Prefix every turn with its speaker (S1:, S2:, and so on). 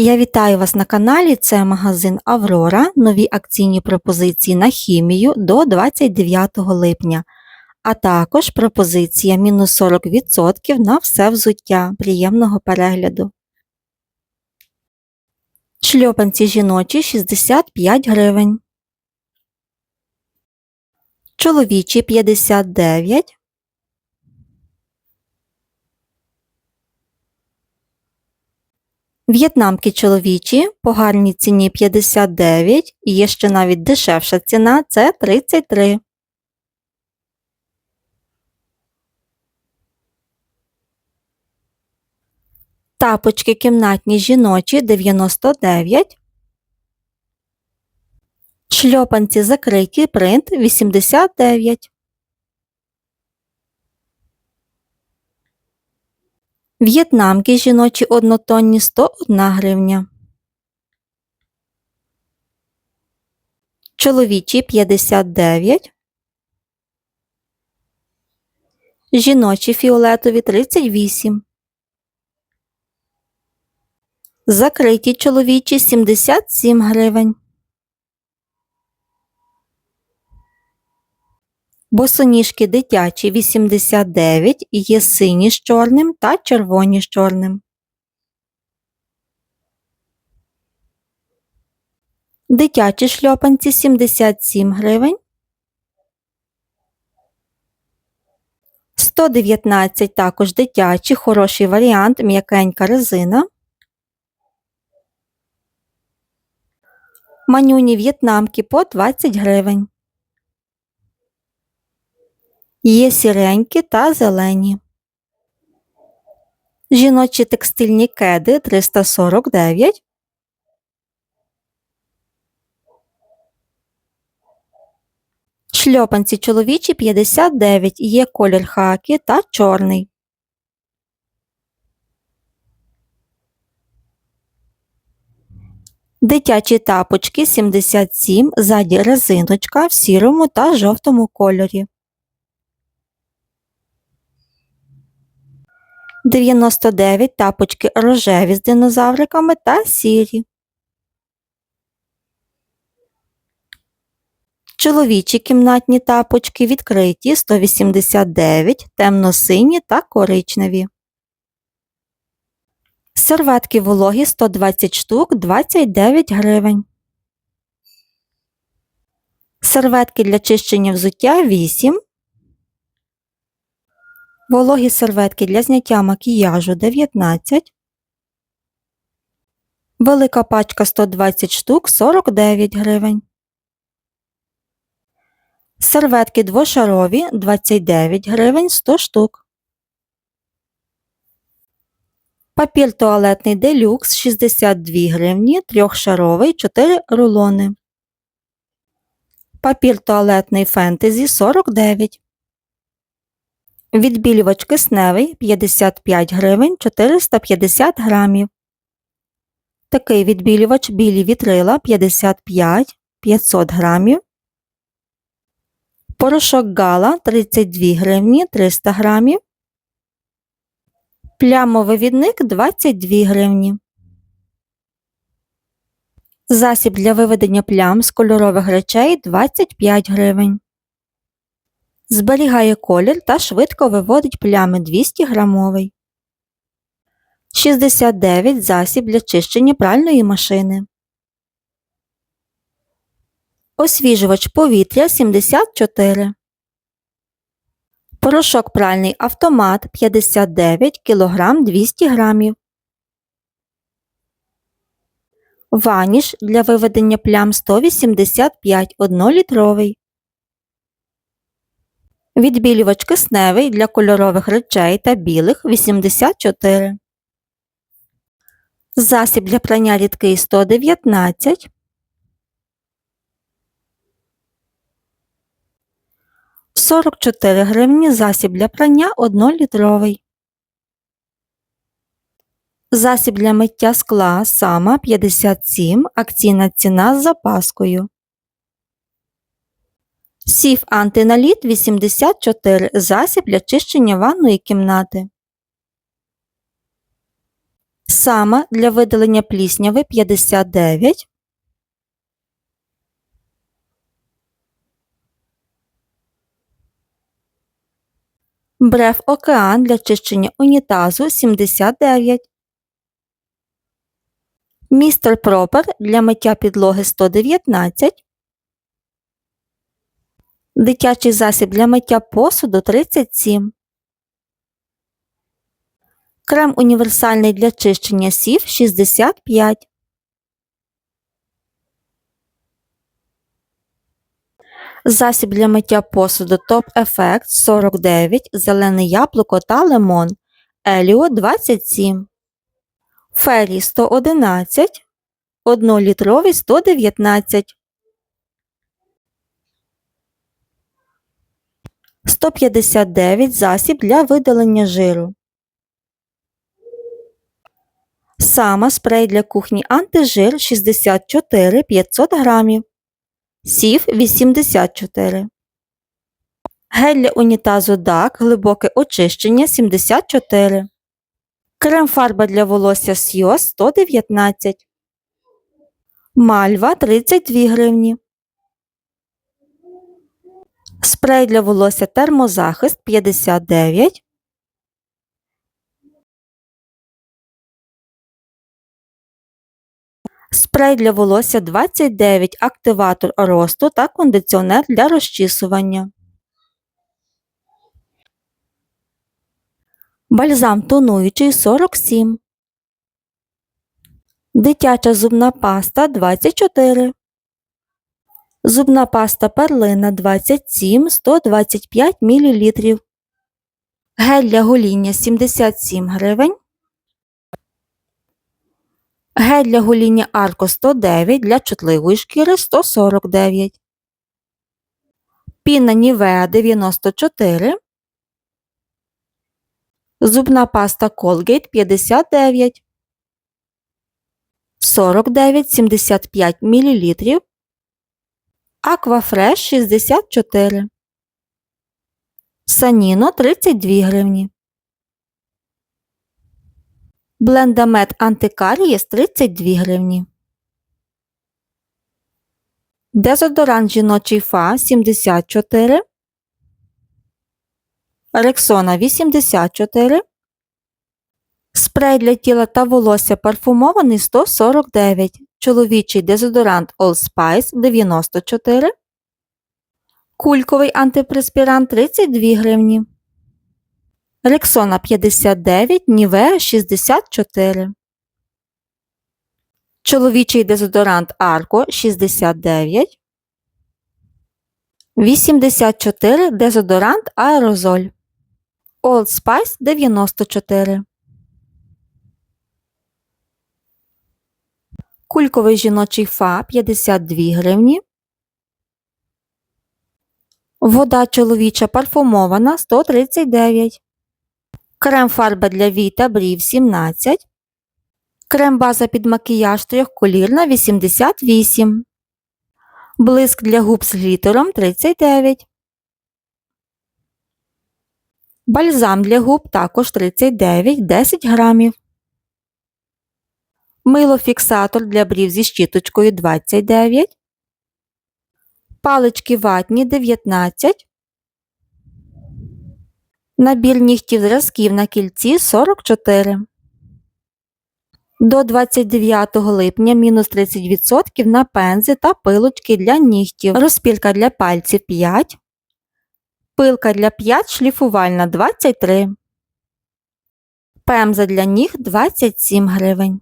S1: Я вітаю вас на каналі. Це магазин Аврора. Нові акційні пропозиції на хімію до 29 липня, а також пропозиція мінус 40% на все взуття. Приємного перегляду. Шльопанці жіночі 65 гривень. Чоловічі 59 В'єтнамки чоловічі по гарній ціні 59 і є ще навіть дешевша ціна це 33. Тапочки кімнатні жіночі 99. Шльопанці закриті принт 89. В'єтнамки жіночі однотонні 101 гривня. Чоловічі 59. Жіночі фіолетові 38. Закриті чоловічі 77 гривень. Босоніжки дитячі 89 є сині з чорним та червоні з чорним. Дитячі шльопанці 77 гривень. 119 також дитячі, хороший варіант, м'якенька резина. Манюні в'єтнамки по 20 гривень. Є сіренькі та зелені. Жіночі текстильні кеди 349. Шльопанці чоловічі 59. Є колір хакі та чорний. Дитячі тапочки 77. Ззаді резиночка в сірому та жовтому кольорі. 99 тапочки рожеві з динозавриками та сірі. Чоловічі кімнатні тапочки відкриті 189, темно-сині та коричневі. Серветки вологі 120 штук 29 гривень. Серветки для чищення взуття 8 Вологі серветки для зняття макіяжу 19. Велика пачка 120 штук 49 гривень. Серветки двошарові 29 гривень 100 штук. Папір туалетний делюкс 62 гривні, трьохшаровий 4 рулони. Папір туалетний фентезі 49 Відбілювач кисневий 55 гривень 450 грамів. Такий відбілювач білі вітрила 55 500 грамів. Порошок гала 32 гривні 300 грамів. Плямовий відник 22 гривні. Засіб для виведення плям з кольорових речей 25 гривень. Зберігає колір та швидко виводить плями 200 грамовий. 69 засіб для чищення пральної машини. Освіжувач повітря 74. Порошок пральний автомат 59 кг 200 г. Ваніш для виведення плям 185 1-літровий. Відбілювач кисневий для кольорових речей та білих 84. Засіб для прання рідкий 119. В 44 гривні засіб для прання 1-літровий. Засіб для миття скла сама 57. Акційна ціна з запаскою. Сів антиналіт 84 засіб для чищення ванної кімнати. Сама для видалення плісняви 59. Бреф Океан для чищення унітазу 79. Містер Пропер для миття підлоги 119. Дитячий засіб для миття посуду 37. Крем універсальний для чищення сів 65. Засіб для миття посуду Топ Ефект 49, зелене яблуко та лимон. Еліо 27. Фері 111. 1-літровий 119. 159 засіб для видалення жиру. Сама спрей для кухні антижир 64 500 грамів. Сів 84. Гель для унітазу DAC глибоке очищення 74. Крем фарба для волосся Сйоз 119. Мальва 32 гривні. Спрей для волосся термозахист 59. Спрей для волосся 29, активатор росту та кондиціонер для розчісування. Бальзам тонуючий 47. Дитяча зубна паста 24. Зубна паста перлина 27 125 мл. Гель для гоління 77 гривень. Гель для гоління Арко 109 для чутливої шкіри 149. Піна Нівеа 94. Зубна паста Colgate 59. 49,75 мл. Аквафреш 64. Саніно 32 гривні. Блендамет антикарієс 32 гривні. Дезодорант жіночий фа 74. Рексона 84. Спрей для тіла та волосся парфумований 149. Чоловічий дезодорант All Spice 94. Кульковий антипреспірант 32 гривні. Рексона 59, Нівеа 64. Чоловічий дезодорант Арко 69. 84 дезодорант Аерозоль. Old Spice 94. Кульковий жіночий фа 52 гривні. Вода чоловіча парфумована 139. Крем фарба для вій та брів 17. Крем база під макіяж трьохколірна 88. Блиск для губ з глітером 39. Бальзам для губ також 39 10 грамів. Мило фіксатор для брів зі щіточкою 29. Палички ватні 19. Набір нігтів зразків на кільці 44. До 29 липня мінус 30% на пензи та пилочки для нігтів. Розпілка для пальців 5. Пилка для 5 шліфувальна 23. Пемза для ніг 27 гривень.